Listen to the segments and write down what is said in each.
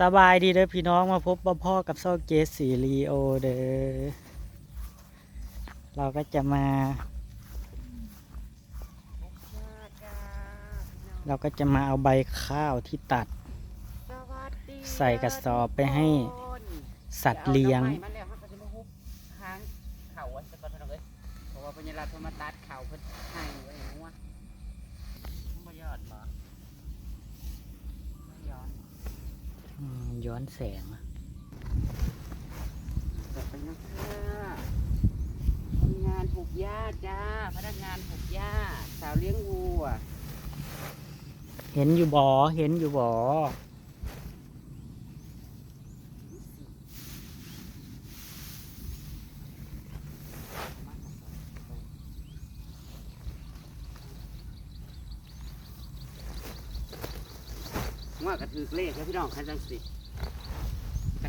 สบายดีเด้อพี่น้องมาพบบ่พ่อกับซอกเจสสีรีโอเด้อเราก็จะมา เราก็จะมาเอาใบข้าวที่ตัด ใส่กระสอบไปให้สัตว์เลี้ยงมันแล้วเขาก็จะมาฮุบค้างเข่าไว้สักก่อนเท่านั้นเลยเพราะว่าพญาราชมาตัดเขาเพิ่นให้ไว้อย่างงัวมันบ่ยอดบ่ไม่ย้อน อืม ย้อนแสงกลับไปนะค่ะทำงานผูกหญ้าจ้า พนักงานผูกหญ้า สาวเลี้ยงวัว เห็นอยู่บ่อเห็นอยู่บ่อว่ากระถือเลขแล้วพี่น้องคันจังสิ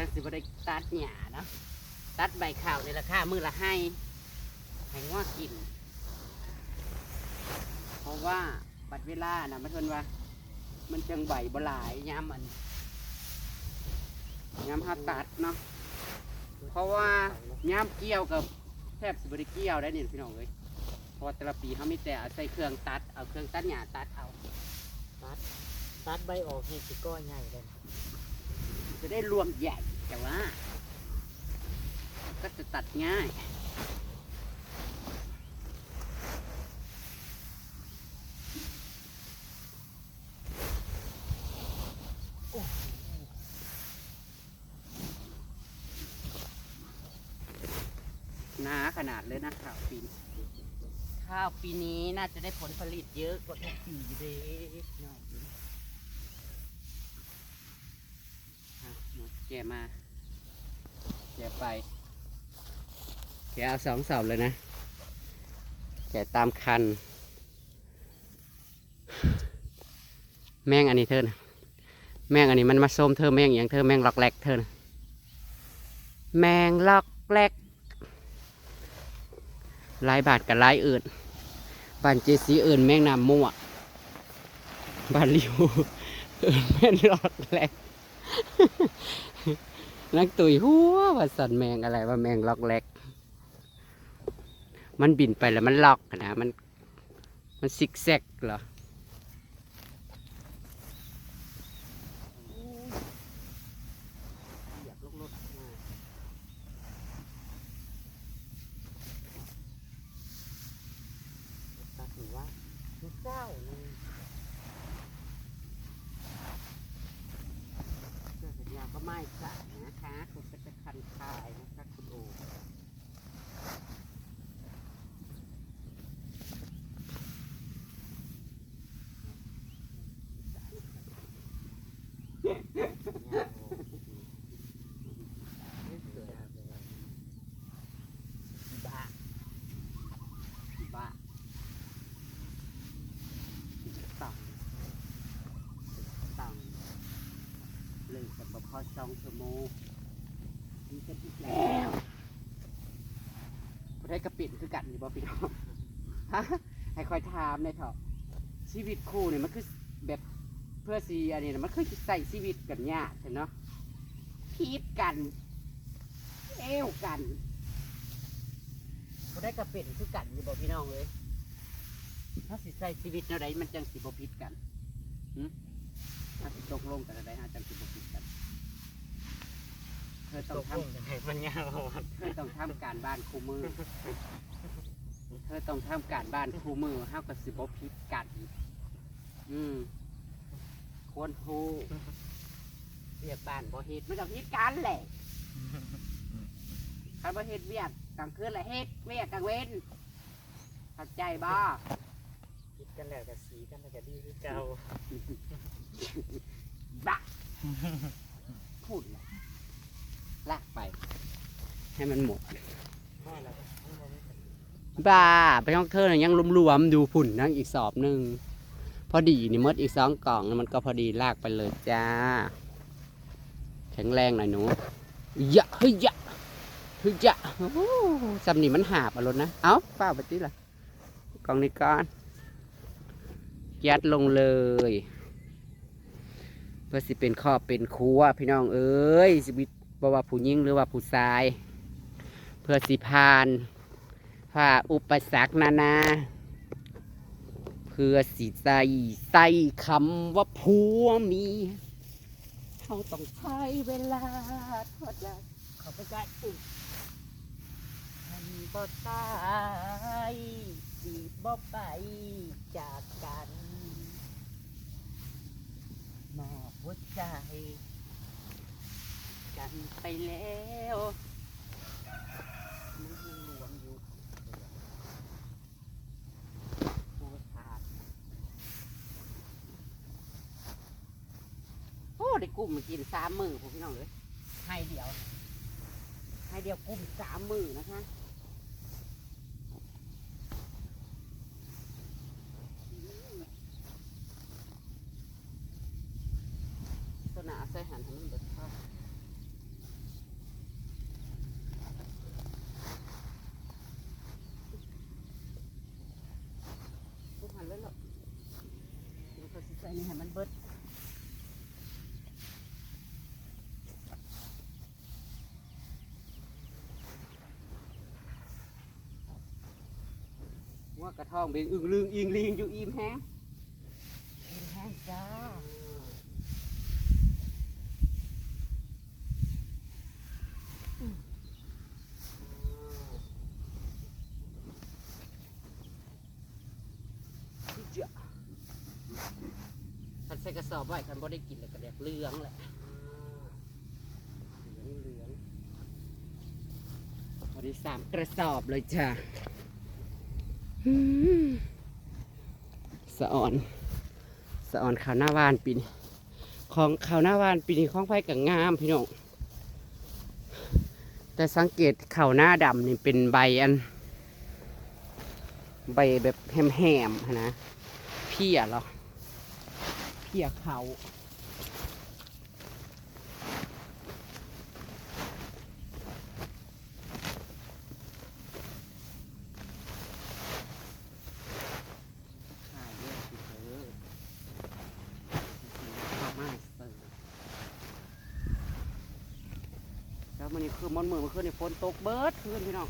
คันจังสิบ่ได้ตัดหญ้าเนาะตัดใบข้าวในราคามือละให้ให้ง้อกิน เพราะว่าบัดเวลานะมันเพิ่นว่า มันจังใบบหลายยามมันยามฮัตัดเนาะเพราะว่ายามเกี่ยวกับแทบสิบริเกี่ยวได้นี่พี่น้องเอ้ยเพราะว่าแต่ละปีเขามีแต่เอาใส่เครื่องตัดเอาเครื่องตัดหญ้าตัดเอาตัดใบออกให้สิก้อนใหญ่เลยจะได้รวมใหญ่ แต่ว่า ก็จะตัดง่ายหนาขนาดเลยนะข้าวปีนข้าวปีนี้น่าจะได้ผลผลิตเยอะกว่าทุกปีเลยหน่อยอะหมด แกะมา แกะไป แกะเอาสองเสาเลยนะ แกะตามคัน แมงอันนี้เธอนะแมงอันนี้มันมาส้มเธอแมงอย่างเธอแมงล็อกแรกเธอนะแมงล็อกแรกลายบาทกับลายอื่นบ้านเจสีอื่นแม่งนำมั่วบ้านริวอื่นแม่นรอดแหลก นักตุยหัวว่าสันแมงอะไรว่าแมงล็อกแรกมันบินไปแล้วมันล็อกนะมัน มันซิกแซกเหรอ ตัดถือว่าลูกเจ้านี่เจ้าสัญญาก็ ไม่จ่ายนะคะคุณก็จะคันคายนะคะคุณโอบ้าบ้าต่ำต่ำเลยกับพ อสองชั่วโมงมีกันอีกแล้วประเทศกระปิดคือกันอยู่บ่พี่น้องฮะให้คอยถามเลยเถอะชีวิตคู่เนี่ยมันคือแบบเพื่อสีอันนี้นะมันคือใส่ชีวิตกันยากเนาะพีดกัน เอวกันประเทศกระปิดคือกันอยู่บ่พี่น้องเลยถ้าสิใส่ชีวิตอะไรมันจังสิบพิษกันหึถ้าสิตกลงกันอะไรฮะจังสิบพิษกัน เธอตต้องกทลงกันให้มันยาวำเธอต้องทำการบ้านคู่มือ เธอต้องทำการบ้านคู่มือห้ากับสิบพิษกันอืมควรทูเรียกบ้านบ่เฮ็ดมันกับพิษกันแหละคันบ่เฮ็ดเวียกกลางคืนแหละเฮ็ดเวียกกลางเว้นเข้าใจบ่คิดกันแล้วกับสีกันแล้วกับดีคือเก่าบ้าพูดเลย ลากไป ให้มันหมดพ่บ้าไปห้องเธอน่ะยังรวมๆดูผุ่นนั่งอีกสอบหนึ่งพอดีนี่มดอีกสองกล่องมันก็พอดีลากไปเลยจ้า แข็งแรงหน่อยหนูยะเฮ้ยยะเฮ้ยยะโอ้โหสำนีมันหาบอารมณ์นะ เอ้าเปล่าไปติล่ะกล่องนี้ก่อน ยัดลงเลย เพื่อสิเป็นครอบเป็นครัวพี่น้องเอ้ยสิบิ บ่ว่าผู้หญิงหรือว่าผู้ชาย เพื่อสิผ่านผ่าอุปสรรคนานา เพื่อสิใส่ใส่คำว่าผัวเมียเขาต้องใช้เวลาท่าใดขอไปกันอีกมันบ่ตายสิบ่ไปจากกันมอบหัวใจ กันไปแล้วมันยังรวมอยู่ตัวขาดโอ้ได้กุ้มมากินสามมือผมพี่น้องเลยให้เดียวให้เดียวกุ้มสามมือนะคะ ตัวหนาใส่หันให้มันเบิดเข้าทุกหันเลยหรอกเดี๋ยวเขาสิใส่นี่ให้มันเบิดว่า กระท่องเป็นอึ่งลึงอิงลิงอยู่อิ่มแห้งอิ่มแห้งจ้าจ้ะคันใส่กระสอบไว้คันบ่ได้กินแล้วก็แดกเหลืองแหละเหลืองเหลืองวันนี้สามกระสอบเลยจ้ะ สะอ่อนสะอ่อนข้าวหน้าวานปีนี้ของข้าวหน้าวานปีนี้ของไผ่กับงามพี่น้องแต่สังเกตข้าวหน้าดำนี่เป็นใบอัน ใบแบบแหมๆนะเพี้ยหรอเพี้ยเขาขายเยอะสิเธอชอบมากเสิร์ฟ แล้วมันนี่คือมันมือมันขึ้นในฝนตกเบิดขึ้นพี่น้อง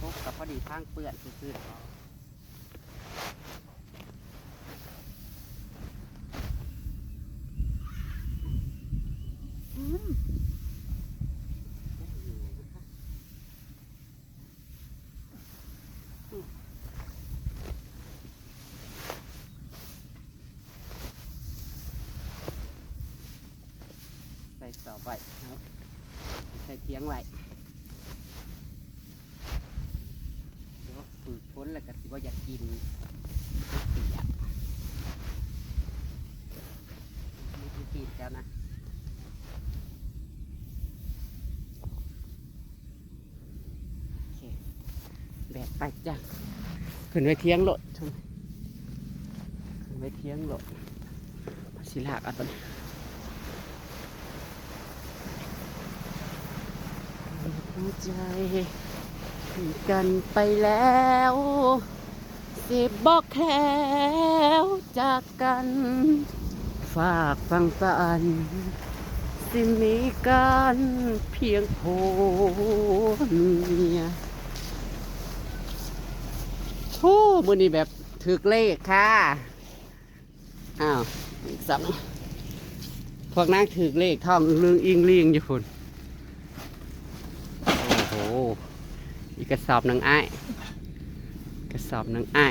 ตกกับพอดีทางเปื่อนซื่อๆอืมได้อยู่นะคะอืมใส่ต่อไปครับใส่เทียงไว้เดี๋ยวฝึกพ้นแล้วก็สิว่าอยากกินเปียกมีที่กินแล้วนะโอเคแบกไปจ้ะขึ้นไปเทียงโหลดขึ้นไปเทียงโหลดสิลากเอาตัวนี้ หัวใจกันไปแล้วสิบอกแล้วจากกัน ฝากฟังสันสิมีกันเพียงโพเมียโอ้มือนี้แบบถึกเลขค่ะ อ้าวสับพวกนางถึกเลขท่องอึ้งลึงอิงลิงอยู่พุ่น อีกกระสอบหนังไอ้กระสอบหนังไอ้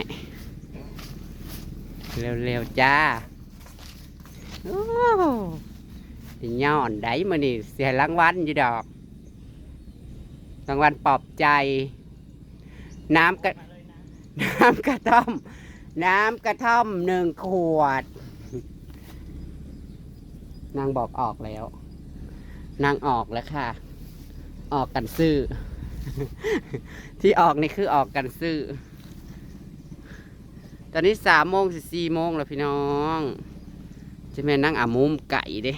เร็วๆจ้าโอ้ยย้อนได้มานี่เสียรางวัลอยู่ดอกรางวัลปลอบใจ น้ำกระน้ำกระท่อม น้ำกระท่อมหนึ่งขวด นางบอกออกแล้ว นางออกแล้วค่ะ ออกกันซื้อที่ออกนี่คือออกกันซื้อตอนนี้สามโมงสิสี่โมงแล้วพี่น้องจะแม่นั่งอามุมไก่เด้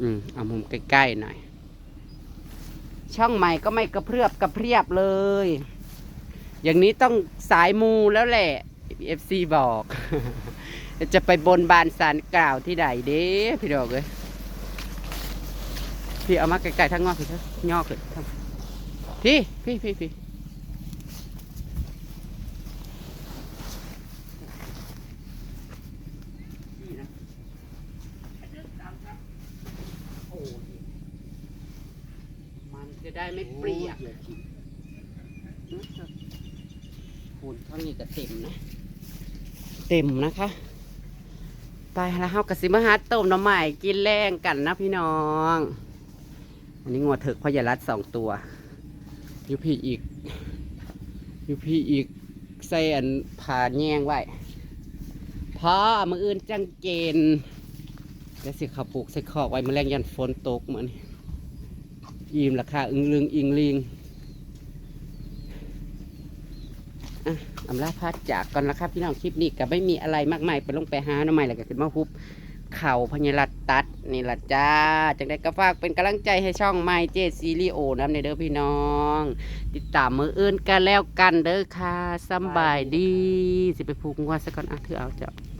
อืมอามุมใกล้ๆหน่อย ช่องใหม่ก็ไม่กระเพือบกระเพียบเลย อย่างนี้ต้องสายมูแล้วแหละ FC บอก จะไปบนบานสารกล่าวที่ใดเด้พี่ดอกเลย พี่เอามาไกลๆทั้งงอกเลยเถอะงอกเลยทั้งพี่พี่พี่พี่มันจะได้ไม่เปรี้ยกปูนข้านี้ก็เต็มนะ เต็มนะคะไปแล้วเฮากะสิมาหาต้มน้ำใหม่กินแรงกันนะพี่น้อง อันนี้งวดถึกพยารัดสองตัวยูพี่อีกยูพี่อีกใส่อันผ่าแยงไว้พ่อมืออื่นจังเกณฑ์แล้วสิขับปลูกใส่คอกไว้มือแรงยันฝนตกเหมือนอิ่มราคาอึงลึงอิงลิงอะอำลาพาจากก่อนนะครับพี่น้องคลิปนี้ก็ไม่มีอะไรมากมายไปลงไปหาหน้ำใหม่แล้วก็ขึ้นมาฮุบ เข่าพญรัตตัดนี่ละจ้าจังได้ก็ฝากเป็นกำลังใจให้ช่องไมเจซีรีโอน้ำในเด้อพี่น้อง ติดตามมืออื่นกันแล้วกันเด้อค่ะสำบายดี สิไปผูกงวดซะก่อนอะเธอเอาเจ้า